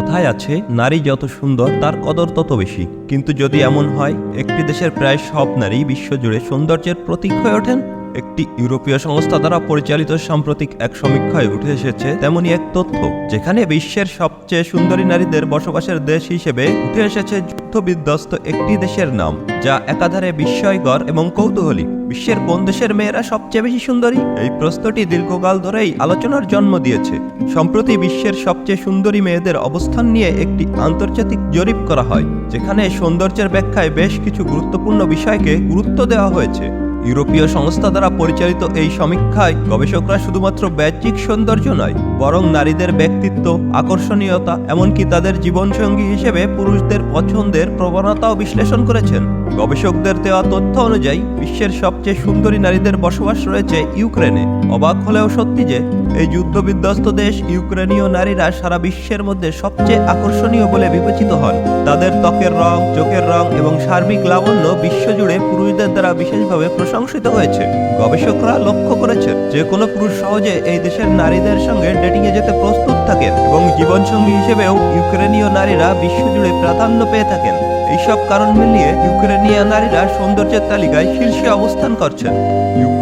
কথায় আছে, নারী যত সুন্দর, তার কদর তত বেশি। কিন্তু যদি এমন হয়, একটি দেশের প্রায় সব নারী বিশ্বজুড়ে সৌন্দর্যের প্রতীক হয়ে ওঠেন। একটি ইউরোপীয় সংস্থা দ্বারা পরিচালিত সাম্প্রতিক এক সমীক্ষায় উঠে এসেছে তেমনই এক তথ্য, যেখানে বিশ্বের সবচেয়ে সুন্দরী নারীদের বসবাসের দেশ হিসেবে উঠে এসেছে যুদ্ধ বিধ্বস্ত একটি দেশের নাম, যা একাধারে বিস্ময়কর এবং কৌতূহলী। বিশ্বের কোন দেশের মেয়েরা সবচেয়ে বেশি সুন্দরী? এই প্রশ্নটি দীর্ঘকাল ধরেই আলোচনার জন্ম দিয়েছে। সম্প্রতি বিশ্বের সবচেয়ে সুন্দরী মেয়েদের অবস্থান নিয়ে একটি আন্তর্জাতিক জরিপ করা হয়, যেখানে সৌন্দর্যের ব্যাখ্যায় বেশ কিছু গুরুত্বপূর্ণ বিষয়কে গুরুত্ব দেওয়া হয়েছে। ইউরোপীয় সংস্থা দ্বারা পরিচালিত এই সমীক্ষায় গবেষকরা শুধুমাত্র বাহ্যিক সৌন্দর্য নয়, বরং নারীদের ব্যক্তিত্ব, আকর্ষণীয়তা, এমনকি তাদের জীবনসঙ্গী হিসেবে পুরুষদের পছন্দের প্রবণতাও বিশ্লেষণ করেছেন। গবেষকদের দেওয়া তথ্য অনুযায়ী, বিশ্বের সবচেয়ে সুন্দরী নারীদের বসবাস রয়েছে ইউক্রেনে। অবাক হলেও সত্যি যে, এই যুদ্ধবিধ্বস্ত দেশ ইউক্রেনীয় নারীরা সারা বিশ্বের মধ্যে সবচেয়ে আকর্ষণীয় বলে বিবেচিত হন। তাদের ত্বকের রং, চোখের রং এবং সার্বিক লাবণ্য বিশ্বজুড়ে পুরুষদের দ্বারা বিশেষভাবে প্রশংসিত হয়েছে। গবেষকরা লক্ষ্য করেছেন, যে কোনো পুরুষ সহজে এই দেশের নারীদের সঙ্গে ডেটিংয়ে যেতে প্রস্তুত থাকেন এবং জীবনসঙ্গী হিসেবেও ইউক্রেনীয় নারীরা বিশ্বজুড়ে প্রাধান্য পেয়ে থাকেন। এইসব কারণ মিলিয়ে ইউক্রেনীয় নারীরা সৌন্দর্যের তালিকায় শীর্ষে অবস্থান করছেন।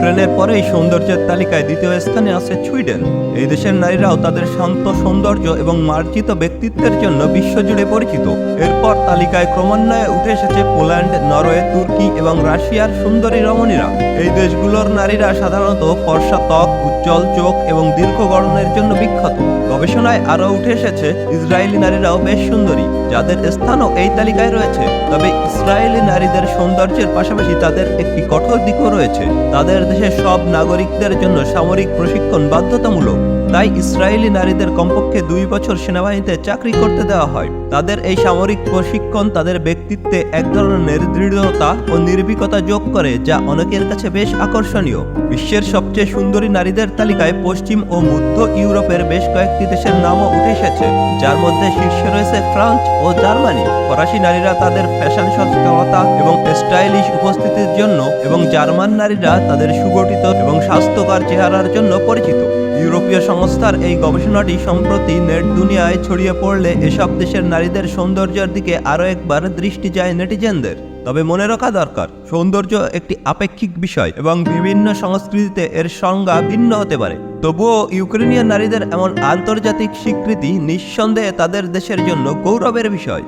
ইউক্রেনের পরেই সৌন্দর্যের তালিকায় দ্বিতীয় স্থানে আছে সুইডেন। এই দেশের নারীরাও তাদের শান্ত সৌন্দর্য এবং মার্জিত ব্যক্তিত্বের জন্য বিশ্বজুড়ে পরিচিত। এরপর তালিকায় ক্রমান্বয়ে উঠে এসেছে পোল্যান্ড, নরওয়ে, তুর্কি এবং রাশিয়ার সুন্দরী রমণীরা। এই দেশগুলোর নারীরা সাধারণত ফর্সা ত্বক, উজ্জ্বল চোখ এবং দীর্ঘ গড়নের জন্য বিখ্যাত। গবেষণায় আরও উঠে এসেছে, ইসরায়েলি নারীরাও বেশ সুন্দরী, যাদের স্থানও এই তালিকায় রয়েছে। তবে ইসরায়েলি নারীদের সৌন্দর্যের পাশাপাশি তাদের একটি কঠোর দিকও রয়েছে। তাদের দেশের সব নাগরিকদের জন্য সামরিক প্রশিক্ষণ বাধ্যতামূলক। তাই ইসরায়েলি নারীদের কমপক্ষে দুই বছর সেনাবাহিনীতে চাকরি করতে দেওয়া হয়। তাদের এই সামরিক প্রশিক্ষণ তাদের ব্যক্তিত্বে এক ধরনের দৃঢ়তা ও নির্ভীকতা যোগ করে, যা অনেকের কাছে বেশ আকর্ষণীয়। বিশ্বের সবচেয়ে সুন্দরী নারীদের তালিকায় পশ্চিম ও মধ্য ইউরোপের বেশ কয়েকটি দেশের নামও উঠে এসেছে, যার মধ্যে শীর্ষে রয়েছে ফ্রান্স ও জার্মানি। ফরাসি নারীরা তাদের ফ্যাশন সচেতনতা এবং স্টাইলিশ উপস্থিতির জন্য এবং জার্মান নারীরা তাদের সুগঠিত এবং স্বাস্থ্যকর চেহারার জন্য পরিচিত। ইউরোপীয় সংস্থার এই গবেষণাটি সম্প্রতি নেট দুনিয়ায় ছড়িয়ে পড়লে এসব দেশের নারীদের সৌন্দর্যের দিকে আরও একবার দৃষ্টি যায় নেটিজেনদের। তবে মনে রাখা দরকার, সৌন্দর্য একটি আপেক্ষিক বিষয় এবং বিভিন্ন সংস্কৃতিতে এর সংজ্ঞা ভিন্ন হতে পারে। তবুও ইউক্রেনীয় নারীদের এমন আন্তর্জাতিক স্বীকৃতি নিঃসন্দেহে তাদের দেশের জন্য গৌরবের বিষয়।